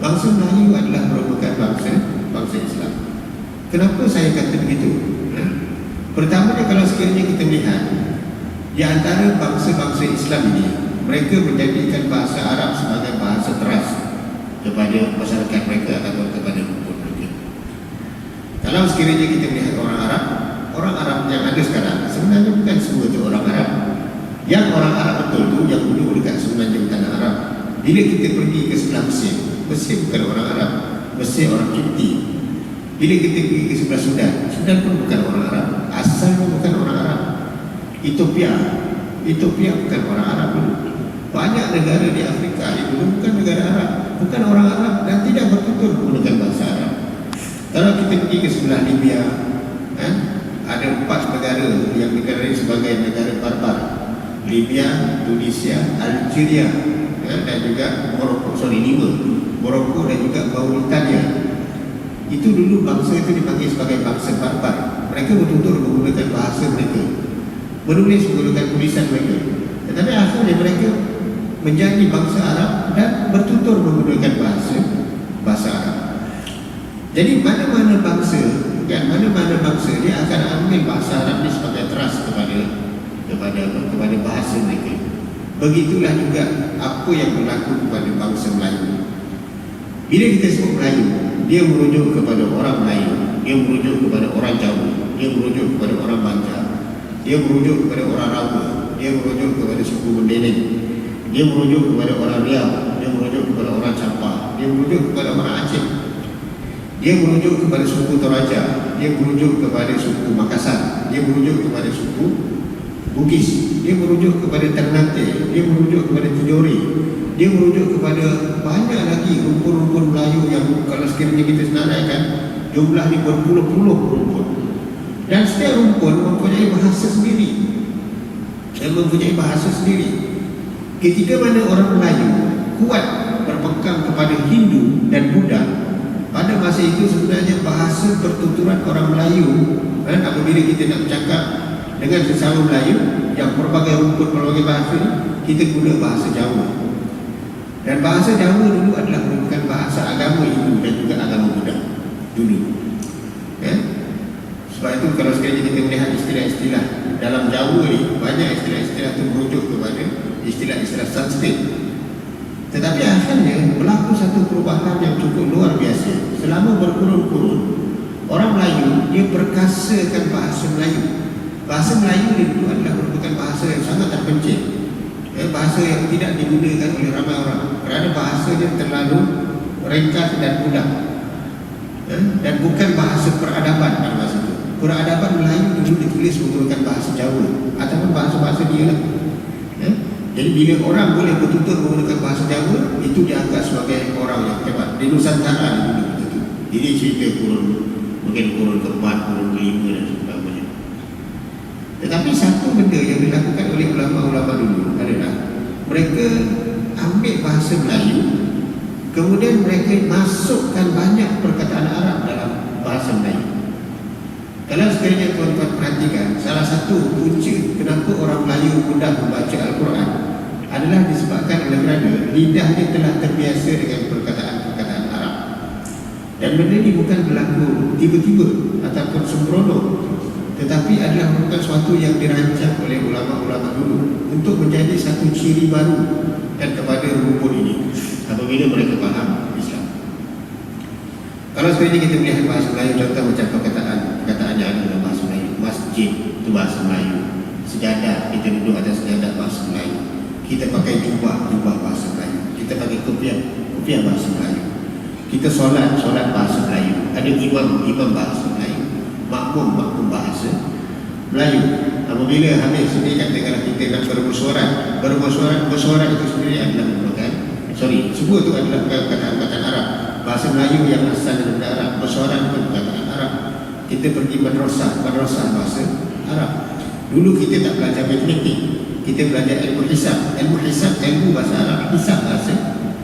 bangsa Melayu adalah merupakan bangsa bangsa Islam. Kenapa saya kata begitu? Ha? Pertamanya kalau sekiranya kita melihat di antara bangsa-bangsa Islam ini, mereka menjadikan bahasa Arab sebagai bahasa teras kepada masyarakat mereka ataupun kepada rumput mereka. Kalau sekiranya kita melihat orang Arab, orang Arab yang ada sekarang sebenarnya bukan semua itu orang Arab. Yang orang Arab betul tu yang dulu dekat semenanjung tanah Arab. Bila kita pergi ke sebelah Mesir, Mesir bukan orang Arab, Mesir orang Kipti. Bila kita pergi ke sebelah Sudan, Sudan pun bukan orang Arab, asalnya bukan orang Arab. Ethiopia, Ethiopia bukan orang Arab dulu. Banyak negara di Afrika itu bukan negara Arab, bukan orang Arab dan tidak bertutur menggunakan bahasa Arab. Kalau kita pergi ke sebelah Libya, eh, ada empat negara yang dikenali sebagai negara barbar. Libya, Tunisia, Algeria eh, dan juga Morocco. Sorry, lima. Morocco dan juga Mauritania. Itu dulu bangsa itu dipanggil sebagai bangsa barbar. Mereka bertutur menggunakan bahasa mereka. Menulis menggunakan tulisan mereka. Tetapi akhirnya mereka menjadi bangsa Arab dan bertutur menggunakan bahasa bahasa Arab. Jadi mana-mana bangsa dan mana-mana bangsa dia akan ambil bahasa Arab ini sebagai teras kepada kepada kepada bahasa mereka. Begitulah juga apa yang berlaku kepada bangsa Melayu. Bila kita sebut Melayu, dia merujuk kepada orang Melayu, dia merujuk kepada orang Jawa, dia merujuk kepada orang Banjar, dia merujuk kepada orang Rawa, dia merujuk kepada suku Mendeleng, dia merujuk kepada orang Riau, dia merujuk kepada orang Sabah, dia merujuk kepada orang Aceh, dia merujuk kepada suku Toraja, dia merujuk kepada suku Makassar, dia merujuk kepada suku Bugis, dia merujuk kepada Ternate, dia merujuk kepada Tidore, dia merujuk kepada banyak lagi rumpun-rumpun Melayu yang kalau sekiranya kita senaraikan jumlah ni berpuluh-puluh rumpun. Dan setiap rumpun mempunyai bahasa sendiri dan mempunyai bahasa sendiri. Ketika mana orang Melayu kuat berpegang kepada Hindu dan Buddha, pada masa itu sebenarnya bahasa pertuturan orang Melayu kan, apabila kita nak bercakap dengan sesama Melayu yang berbagai rumput berbagai bahasa kita guna bahasa Jawa dan bahasa Jawa dulu adalah merupakan bahasa agama Hindu dan juga agama Buddha dulu. Ya? sebab itu kalau sekali kita melihat istilah-istilah dalam Jawa ni banyak istilah-istilah itu merujuk kepada istilah-istilah Sanskrit. Tetapi akhirnya berlaku satu perubahan yang cukup luar biasa. Selama berkurun-kurun orang Melayu dia perkasakan bahasa Melayu. Bahasa Melayu dulu adalah merupakan bahasa yang sangat terpencil eh, Bahasa yang tidak digunakan oleh ramai orang. Kerana bahasanya terlalu ringkas dan mudah eh, Dan bukan bahasa peradaban pada masa itu Peradaban Melayu dulu ditulis menggunakan bahasa Jawa Ataupun bahasa-bahasa dia lah. Eh, Jadi bila orang boleh bertutur menggunakan bahasa Jawa Itu dianggap sebagai orang yang hebat. Di Nusantara dulu Ini cerita kurun Mungkin kurun keempat, kurun kelima dan sebagainya tetapi satu benda yang dilakukan oleh ulama-ulama dulu adalah mereka ambil bahasa Melayu kemudian mereka masukkan banyak perkataan Arab dalam bahasa Melayu. Kalau sekiranya tuan-tuan perhatikan, salah satu punca kenapa orang Melayu mudah membaca Al-Quran adalah disebabkan oleh kerana lidahnya telah terbiasa dengan perkataan-perkataan Arab. Dan benda ini bukan berlaku tiba-tiba ataupun sembrono tetapi adalah merupakan sesuatu yang dirancang oleh ulama-ulama dulu untuk menjadi satu ciri baru dan kepada rumpun ini. Apabila mereka faham Islam. Kalau sekiranya kita melihat bahasa Melayu contoh macam perkataan perkataan yang ada dalam bahasa Melayu masjid itu bahasa Melayu. Sejadah kita duduk atas sejadah bahasa Melayu. Kita pakai jubah jubah bahasa Melayu. Kita pakai kopiah kopiah bahasa Melayu. Kita solat solat bahasa Melayu. Ada imam imam bahasa Melayu makmum makmum bahasa Melayu. Apabila habis ini katakanlah kita nak bermusyawarah bermusyawarah musyawarah itu sendiri adalah merupakan sorry semua itu adalah perkataan-perkataan Arab. Bahasa Melayu yang asal dari Arab musyawarah itu perkataan Arab. Kita pergi madrasah madrasah bahasa Arab. Dulu kita tak belajar matematik. Kita belajar ilmu hisab. Ilmu hisab ilmu bahasa Arab. Hisab bahasa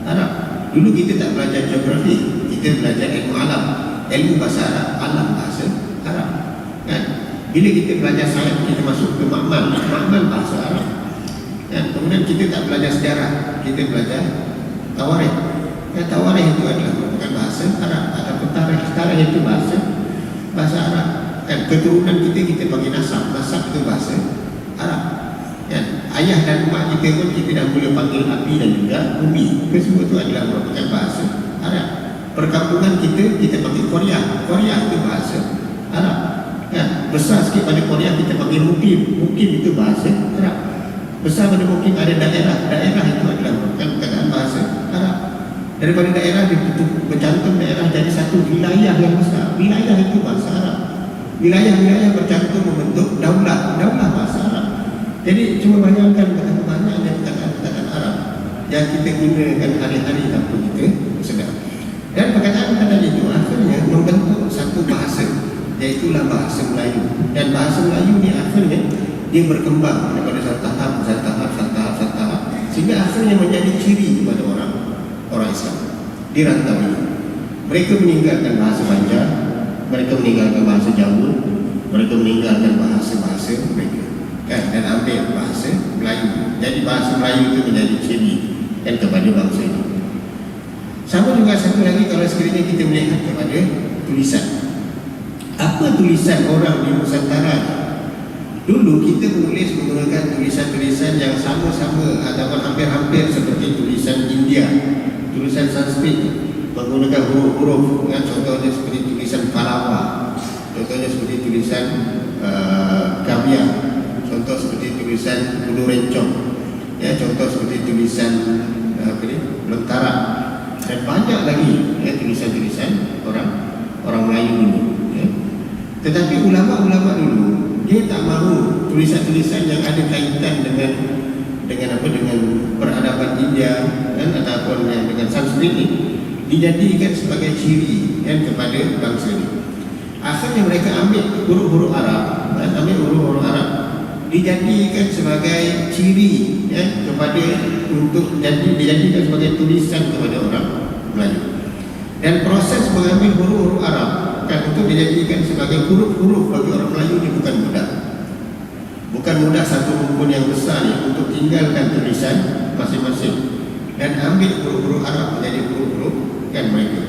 Arab. Dulu kita tak belajar geografi. Kita belajar ilmu alam. Ilmu bahasa Arab alam bahasa Arab kan? Bila kita belajar sains kita masuk ke makmal Makmal bahasa Arab kan? Kemudian kita tak belajar sejarah Kita belajar tawarikh Ya, tawarih itu adalah merupakan bahasa Arab ataupun tarikh tarikh itu bahasa bahasa Arab. Kan keturunan kita kita bagi nasab, nasab itu bahasa Arab. Kan ayah dan mak kita pun kita dah boleh panggil api dan juga bumi. Kesemua itu adalah merupakan bahasa Arab. Perkampungan kita kita panggil Korea. Korea itu bahasa besar sikit pada Korea kita panggil Mukim. Mukim itu bahasa Arab. Besar pada Mukim ada daerah. Daerah itu adalah merupakan perkataan bahasa Arab. Daripada daerah dibentuk bercantum daerah jadi satu wilayah yang besar. Wilayah itu bahasa Arab. Wilayah-wilayah bercantum membentuk daulah. Daulah bahasa Arab. Jadi cuma bayangkan betapa banyaknya perkataan-perkataan Arab yang kita gunakan hari-hari tanpa kita sedar. Dan perkataan-perkataan itu akhirnya membentuk satu bahasa iaitulah bahasa Melayu. Dan bahasa Melayu ni akhirnya dia berkembang daripada satu tahap, satu tahap, satu tahap, satu tahap sehingga akhirnya menjadi ciri kepada orang orang Islam di rantau ini. Mereka meninggalkan bahasa Banjar, mereka meninggalkan bahasa Jawa, mereka meninggalkan bahasa-bahasa mereka. Kan? Dan ambil bahasa Melayu. Jadi bahasa Melayu itu menjadi ciri kan, kepada bangsa ini. Sama juga satu lagi kalau sekiranya kita melihat kepada tulisan. Apa tulisan orang di Nusantara? Dulu kita menulis menggunakan tulisan-tulisan yang sama-sama ataupun hampir-hampir seperti tulisan India tulisan Sanskrit menggunakan huruf-huruf dengan contohnya seperti tulisan Palawa contohnya seperti tulisan uh, Gavia contoh seperti tulisan Ulu Rencong ya contoh seperti tulisan uh, apa ni Lentara dan banyak lagi ya tulisan-tulisan orang orang Melayu dulu. Tetapi ulama-ulama dulu dia tak mahu tulisan-tulisan yang ada kaitan dengan dengan apa dengan peradaban India dan ataupun yang dengan Sanskrit ini dijadikan sebagai ciri kan kepada bangsa ini. Akhirnya mereka ambil huruf-huruf Arab, kan, ambil huruf-huruf Arab dijadikan sebagai ciri ya, kepada untuk jadi dijadikan sebagai tulisan kepada orang Melayu. Dan proses mengambil huruf-huruf Arab kan untuk dijadikan sebagai huruf-huruf bagi orang Melayu ini bukan mudah. Bukan mudah satu rumpun yang besar ni untuk tinggalkan tulisan masing-masing dan ambil huruf-huruf Arab menjadi huruf-huruf kan mereka.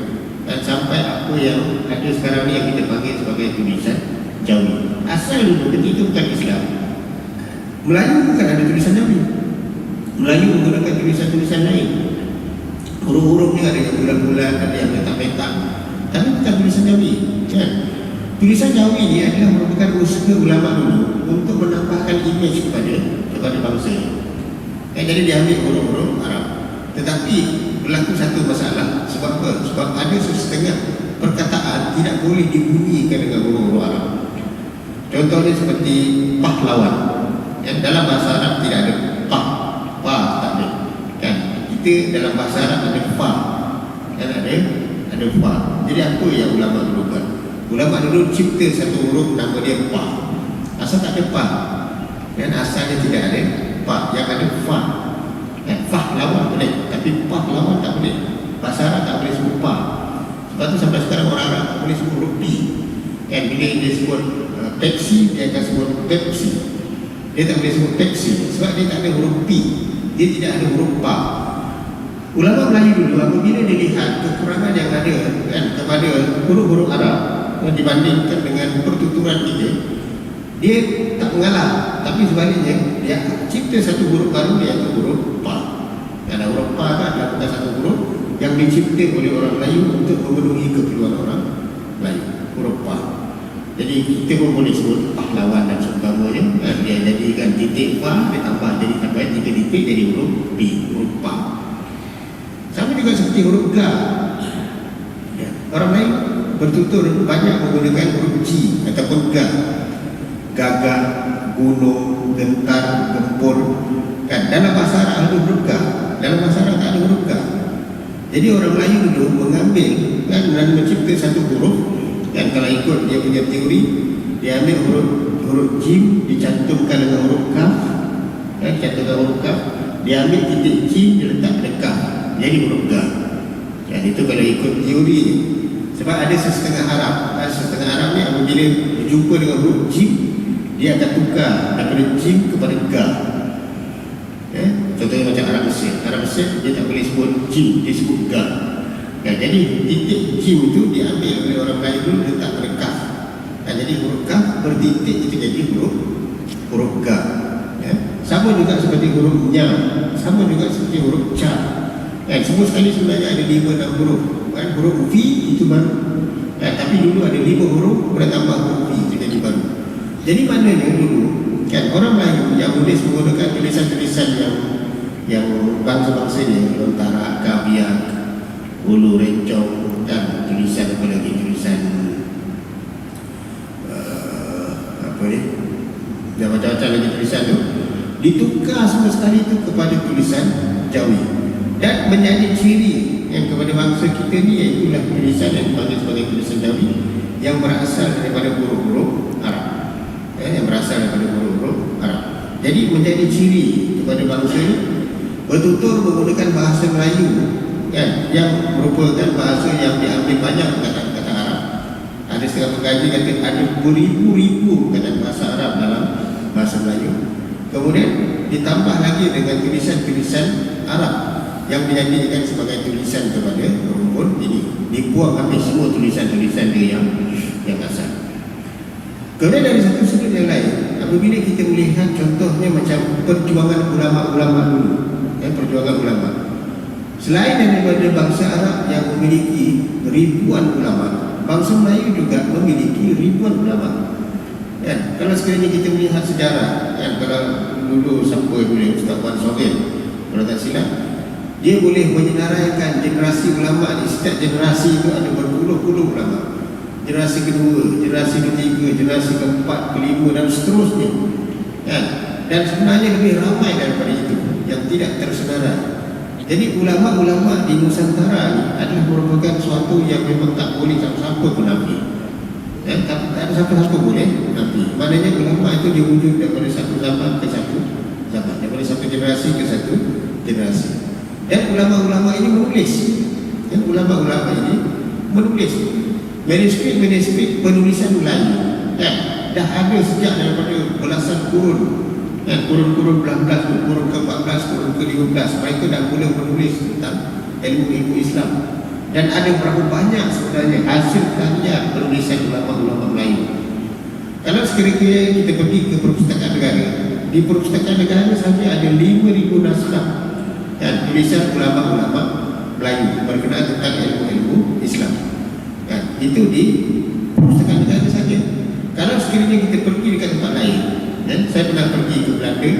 Dan sampai apa yang ada sekarang ni yang kita panggil sebagai tulisan Jawi. Asal dulu ketika bukan Islam. Melayu bukan ada tulisan Jawi. Melayu menggunakan tulisan-tulisan lain. Huruf-huruf ni ada yang bulan-bulan, ada yang petak-petak. Tapi bukan tulisan Jawi. Kan? Tulisan Jawi ini adalah merupakan usaha ulama dulu untuk menambahkan imej kepada kepada bangsa. Eh, jadi diambil huruf-huruf Arab. Tetapi berlaku satu masalah. Sebab apa? Sebab ada setengah perkataan tidak boleh dibunyikan dengan huruf-huruf Arab. Contohnya seperti pahlawan. Yang dalam bahasa Arab tidak ada pah, pa tak ada. Kan? Kita dalam bahasa Arab ada fa. Kan ada ada fa. Jadi apa yang ulama dulu buat? Ulama dulu cipta satu huruf nama dia pa. Asal tak ada pa. Dan asalnya tidak ada pa. Yang ada fa. Eh, fa lawan boleh. Tapi pa lawan tak boleh. Bahasa Arab tak boleh sebut pa. Sebab tu sampai sekarang orang Arab tak boleh sebut huruf P. Kan bila dia sebut uh, taxi, dia akan sebut Pepsi. Dia tak boleh sebut taxi. Sebab dia tak ada huruf P. Dia tidak ada huruf pa. Ulama Melayu dulu apabila dia lihat kekurangan yang ada kan kepada huruf-huruf Arab yang dibandingkan dengan pertuturan kita dia tak mengalah. Tapi sebaliknya dia cipta satu huruf baru dia itu huruf pa. Dan huruf pa kan adalah bukan satu huruf yang dicipta oleh orang Melayu untuk memenuhi keperluan orang Melayu. Huruf pa. Jadi kita pun boleh sebut pahlawan dan seumpamanya kan? dia jadikan titik pa dia tambah jadi sampai tiga titik jadi huruf P huruf pa juga seperti huruf ga ya. orang lain bertutur banyak menggunakan huruf G ataupun ga gagah, gunung, gentar, gempur. Kan? Dalam bahasa Arab ada huruf ga dalam bahasa Arab tak ada huruf ga jadi orang Melayu dulu mengambil kan? Dan mencipta satu huruf. Dan kalau ikut dia punya teori dia ambil huruf huruf jim dicantumkan dengan huruf kaf kan? Cantumkan huruf kaf dia ambil titik jim dia letak pada kaf jadi ga dan itu kalau ikut teori sebab ada sesetengah Arab ada sesetengah Arab ni apabila berjumpa dengan huruf jim dia akan tukar daripada jim kepada ga ya? contohnya macam Arab Mesir Arab Mesir dia tak boleh sebut jim dia sebut ga Ya, jadi titik jim itu diambil oleh orang Melayu dulu letak pada kaf. Ya, jadi huruf kaf bertitik itu jadi huruf huruf ga. Sama juga seperti huruf nya, sama juga seperti huruf ca. Ya, semua sekali sebenarnya ada lima enam huruf. Kan huruf V itu baru. Ya, tapi dulu ada lima huruf bertambah huruf V itu jadi baru. Jadi maknanya dulu kan orang Melayu yang menulis menggunakan tulisan-tulisan yang yang bangsa-bangsa ini Lontara, Kabiak, Ulu Rencong dan tulisan apa lagi tulisan uh, apa ni dan macam-macam lagi tulisan tu ditukar semua sekali itu kepada tulisan Jawi dan menjadi ciri yang kepada bangsa kita ni iaitulah tulisan yang dipanggil sebagai tulisan Jawi yang berasal daripada huruf-huruf Arab. Eh, yang berasal daripada huruf-huruf Arab. Jadi menjadi ciri kepada bangsa ini betul-betul menggunakan bahasa Melayu kan, yang merupakan bahasa yang diambil banyak kata-kata Arab. Ada setengah pengkaji kata ada beribu-ribu kata bahasa Arab dalam bahasa Melayu. Kemudian ditambah lagi dengan tulisan-tulisan Arab yang dijadikan sebagai tulisan kepada rumpun ini dibuang habis semua tulisan-tulisan dia yang yang asal kemudian dari satu sudut yang lain apabila kita melihat contohnya macam perjuangan ulama-ulama dulu ya, perjuangan ulama Selain daripada bangsa Arab yang memiliki ribuan ulama, bangsa Melayu juga memiliki ribuan ulama. Ya, kalau sekiranya kita melihat sejarah, ya, kalau dulu siapa dulu Ustaz Wan Sogen, kalau tak silap, dia boleh menyenaraikan generasi ulama di setiap generasi itu ada berpuluh-puluh ulama. Generasi kedua, generasi ketiga, generasi keempat, kelima dan seterusnya. Ya, dan sebenarnya lebih ramai daripada itu yang tidak tersenarai. Jadi ulama-ulama di Nusantara ini adalah merupakan suatu yang memang tak boleh siapa-siapa pun nabi. Ya, tak, tak ada siapa-siapa boleh nabi. Maknanya ulama itu diwujud daripada satu zaman ke satu zaman, daripada satu generasi ke satu generasi. Dan ulama-ulama ini menulis. Dan ulama-ulama ini menulis. Manuskrip-manuskrip penulisan Melayu. Ya, dah ada sejak daripada belasan kurun dan kurun-kurun belas-belas, kurun ke-14, kurun ke-15 mereka dah mula menulis tentang ilmu-ilmu Islam dan ada berapa banyak sebenarnya hasil karya penulisan ulama-ulama Melayu kalau sekiranya kita pergi ke perpustakaan negara di perpustakaan negara sahaja ada 5,000 naskah dan tulisan ulama-ulama Melayu berkenaan tentang ilmu-ilmu Islam dan itu di perpustakaan negara saja kalau sekiranya kita pergi dekat tempat lain dan saya pernah pergi ke Belanda,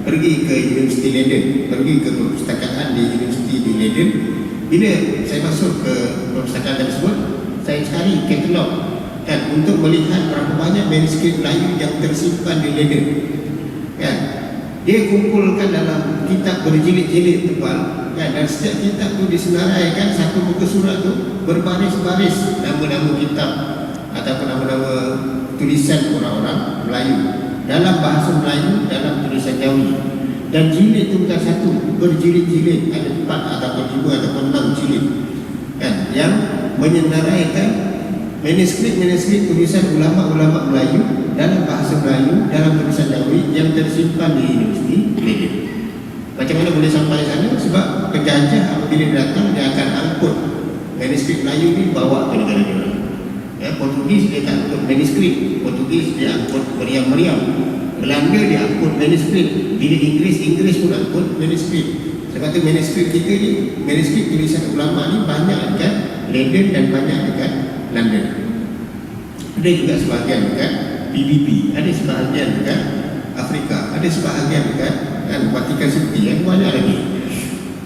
pergi ke Universiti Leiden, pergi ke perpustakaan di Universiti di Leiden. Bila saya masuk ke perpustakaan tersebut, saya cari katalog dan untuk melihat berapa banyak manuskrip Melayu yang tersimpan di Leiden. Dia kumpulkan dalam kitab berjilid-jilid tebal ya, dan setiap kitab itu disenaraikan satu muka surat itu berbaris-baris nama-nama kitab ataupun nama-nama tulisan orang-orang Melayu. Dalam bahasa Melayu dalam tulisan Jawi. Dan jilid itu bukan satu berjilid-jilid. Ada empat ataupun lima ataupun enam jilid kan? Yang menyenaraikan manuskrip-manuskrip tulisan ulama-ulama Melayu dalam bahasa Melayu dalam tulisan Jawi yang tersimpan di Universiti Leiden. Macam mana boleh sampai sana? Sebab penjajah apabila datang dia akan angkut manuskrip Melayu ni bawa ke negara dia ya, Portugis dia tak angkut manuskrip. Portugis dia angkut meriam-meriam. Belanda dia angkut manuskrip. Bila Inggeris, Inggeris pun angkut manuskrip. Sebab tu manuskrip kita ni manuskrip tulisan ulama ni banyak dekat London dan banyak dekat London. Ada juga sebahagian dekat PBB ada sebahagian dekat Afrika. Ada sebahagian dekat kan, Vatikan City yang banyak lagi.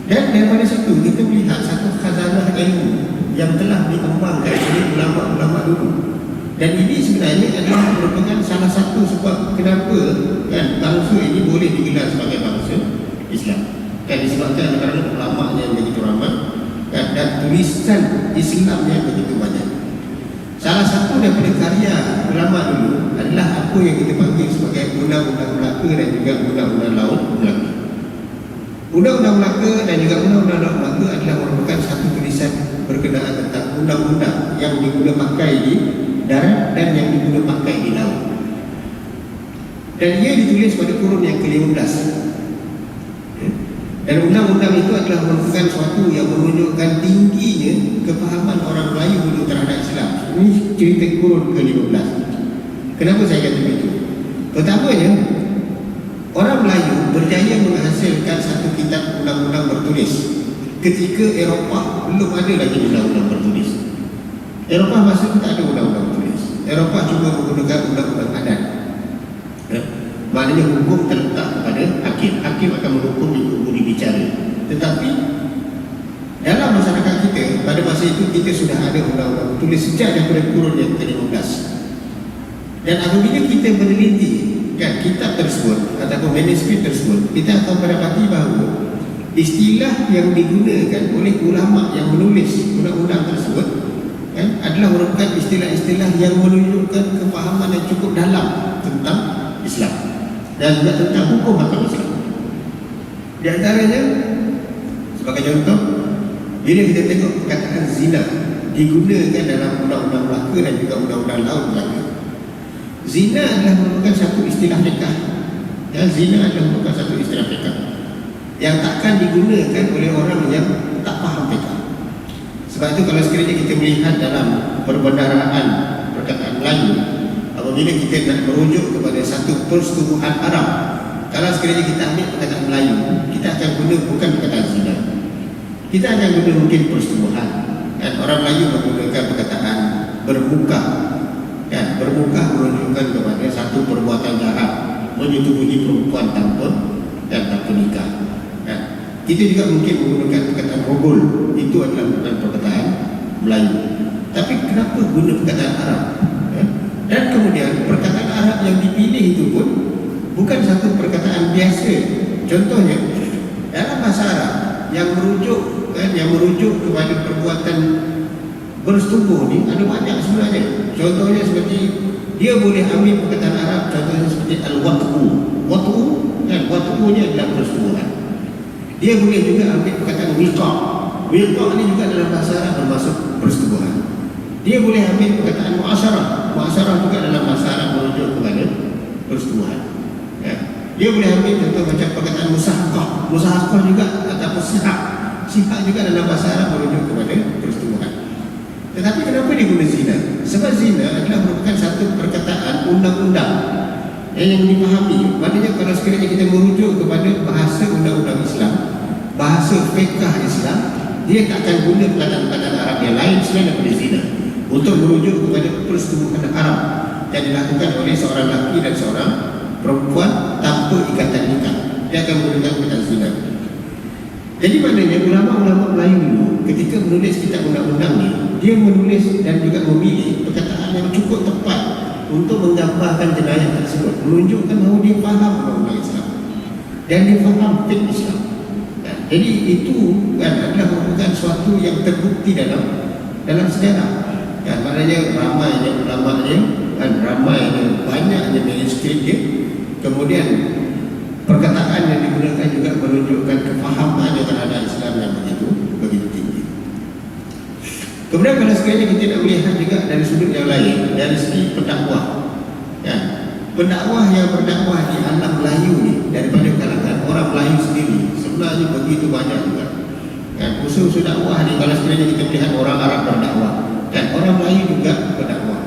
Dan daripada situ kita melihat satu khazanah ilmu yang telah dikembangkan oleh ulama-ulama dulu. Dan ini sebenarnya adalah merupakan salah satu sebab kenapa kan bangsa ini boleh digelar sebagai bangsa Islam. Kan disebabkan kerana ulama yang begitu ramai kan, dan tulisan Islam yang begitu banyak. Salah satu daripada karya ulama dulu adalah apa yang kita panggil sebagai undang-undang Melaka dan juga undang-undang laut Melaka. Undang-undang Melaka dan juga undang-undang laut Melaka adalah merupakan satu tulisan berkenaan tentang undang-undang yang diguna pakai di darat dan yang diguna pakai di laut. Dan ia ditulis pada kurun yang ke-15. Ya. Dan undang-undang itu adalah merupakan suatu yang menunjukkan tingginya kefahaman orang Melayu terhadap Islam. Ini cerita kurun ke-15. Kenapa saya kata begitu? Pertamanya, orang Melayu berjaya menghasilkan satu kitab undang-undang bertulis ketika Eropah belum ada lagi undang-undang bertulis. Eropah masa itu tak ada undang-undang bertulis. Eropah cuma menggunakan undang-undang adat. Ya? Maknanya hukum terletak kepada hakim. Hakim akan menghukum ikut budi bicara. Tetapi kita, pada masa itu kita sudah ada undang-undang bertulis sejak daripada kurun yang ke-15. Dan apabila kita meneliti kan, kitab tersebut ataupun manuskrip tersebut, kita akan mendapati bahawa istilah yang digunakan oleh ulama yang menulis undang-undang tersebut kan, adalah merupakan istilah-istilah yang menunjukkan kefahaman yang cukup dalam tentang Islam dan juga tentang hukum agama Islam. Di antaranya sebagai contoh bila kita tengok perkataan zina digunakan dalam undang-undang Melaka dan juga undang-undang laut Melaka. Zina adalah merupakan satu istilah fiqah. Ya, zina adalah merupakan satu istilah fiqah yang takkan digunakan oleh orang yang tak faham fiqah. Sebab itu kalau sekiranya kita melihat dalam perbendaraan perkataan Melayu apabila kita nak merujuk kepada satu persetubuhan Arab kalau sekiranya kita ambil perkataan Melayu kita akan guna bukan perkataan zina kita akan guna mungkin persetubuhan. Dan orang Melayu menggunakan perkataan bermuka. Kan? Bermuka menunjukkan kepada satu perbuatan jahat. Menyetubuhi perempuan tanpa dan tanpa nikah. Kan? Kita juga mungkin menggunakan perkataan rogol. Itu adalah bukan perkataan Melayu. Tapi kenapa guna perkataan Arab? Kan? dan kemudian perkataan Arab yang dipilih itu pun bukan satu perkataan biasa. Contohnya dalam bahasa Arab yang merujuk kan yang merujuk kepada perbuatan bersetubuh ni ada banyak sebenarnya. Contohnya seperti dia boleh ambil perkataan Arab contohnya seperti al-wat'u. Wat'u kan? Wat'u nya adalah persetubuhan. Dia boleh juga ambil perkataan wiqa' wiqa' ni juga dalam bahasa Arab bermaksud persetubuhan. Dia boleh ambil perkataan muasyarah. Muasyarah juga dalam bahasa Arab merujuk kepada persetubuhan. Dia boleh ambil contoh macam perkataan musahqah musahqah juga ataupun sihak sihak juga dalam bahasa Arab merujuk kepada persetubuhan tetapi kenapa dia guna zina? Sebab zina adalah merupakan satu perkataan undang-undang. Yang dipahami. Maknanya kalau sekiranya kita merujuk kepada bahasa undang-undang Islam, bahasa fiqah Islam, dia tak akan guna perkataan-perkataan Arab yang lain selain daripada zina. Untuk merujuk kepada persetubuhan Arab yang dilakukan oleh seorang lelaki dan seorang perempuan tanpa ikatan nikah. Dia akan menggunakan perkataan zina. Jadi maknanya ulama-ulama Melayu dulu ketika menulis kitab undang-undang ni dia menulis dan juga memilih perkataan yang cukup tepat untuk menggambarkan jenayah tersebut menunjukkan bahawa dia faham undang-undang Islam dan dia faham fiqh Islam dan jadi itu kan adalah merupakan suatu yang terbukti dalam dalam sejarah kan maknanya ramainya ulama-nya kan ramainya banyaknya manuskrip dia kemudian perkataan yang digunakan juga menunjukkan kefahaman yang terhadap Islam yang begitu begitu tinggi. Kemudian kalau sekiranya kita nak melihat juga dari sudut yang lain dari segi pendakwah, ya, pendakwah yang berdakwah di alam Melayu ni daripada kalangan orang Melayu sendiri sebenarnya begitu banyak juga. Kan khusus dakwah ni kalau sekiranya kita melihat orang Arab berdakwah, kan orang Melayu juga berdakwah.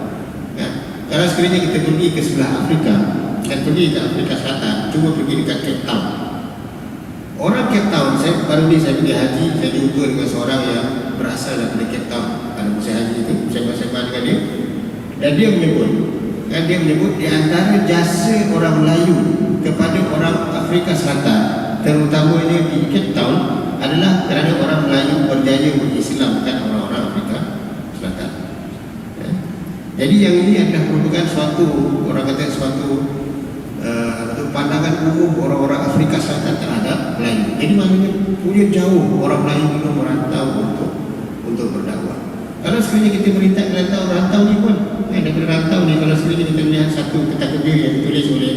Kan kalau sekiranya kita pergi ke sebelah Afrika, dan pergi ke Afrika Selatan cuma pergi dekat Cape Town. Orang Cape Town saya baru ni saya pergi haji saya jumpa dengan seorang yang berasal dari Cape Town. Pada musim haji itu saya bersama dengan dia. Dan dia menyebut dan dia menyebut di antara jasa orang Melayu kepada orang Afrika Selatan terutamanya di Cape Town adalah kerana orang Melayu berjaya mengislamkan orang-orang Afrika Selatan. Ya. jadi yang ini adalah merupakan suatu orang kata suatu pandangan umum orang-orang Afrika Selatan terhadap Melayu. Jadi maknanya punya jauh orang Melayu itu merantau untuk untuk berdakwah. Kalau sekiranya kita merintah rantau, rantau ni pun eh, daripada rantau ni kalau sekiranya kita melihat satu kategori yang ditulis oleh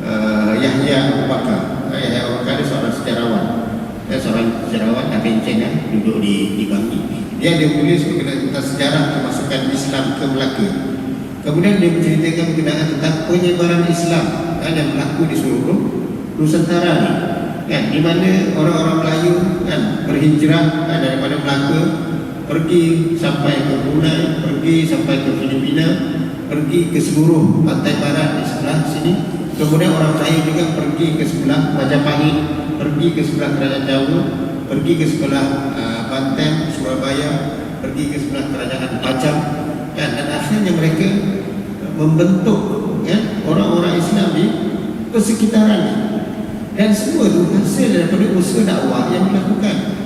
uh, Yahya Abu Bakar. Uh, Yahya Abu Bakar seorang sejarawan. Dia seorang sejarawan pencen eh, duduk di di Bangki. Dia ada tulis mengenai tentang sejarah kemasukan Islam ke Melaka. Kemudian dia menceritakan berkenaan tentang penyebaran Islam kan, yang berlaku di seluruh Nusantara ni. kan di mana orang-orang Melayu kan berhijrah kan, daripada Melaka pergi sampai ke Brunei, pergi sampai ke Filipina, pergi ke seluruh pantai barat di sebelah sini. Kemudian orang Melayu juga pergi ke sebelah Majapahit, pergi ke sebelah Kerajaan Jawa, pergi ke sebelah uh, Banten, Surabaya, pergi ke sebelah Kerajaan Pajang kan? Dan akhirnya mereka uh, membentuk kan orang-orang Islam di persekitaran. Dan semua itu hasil daripada usaha dakwah yang dilakukan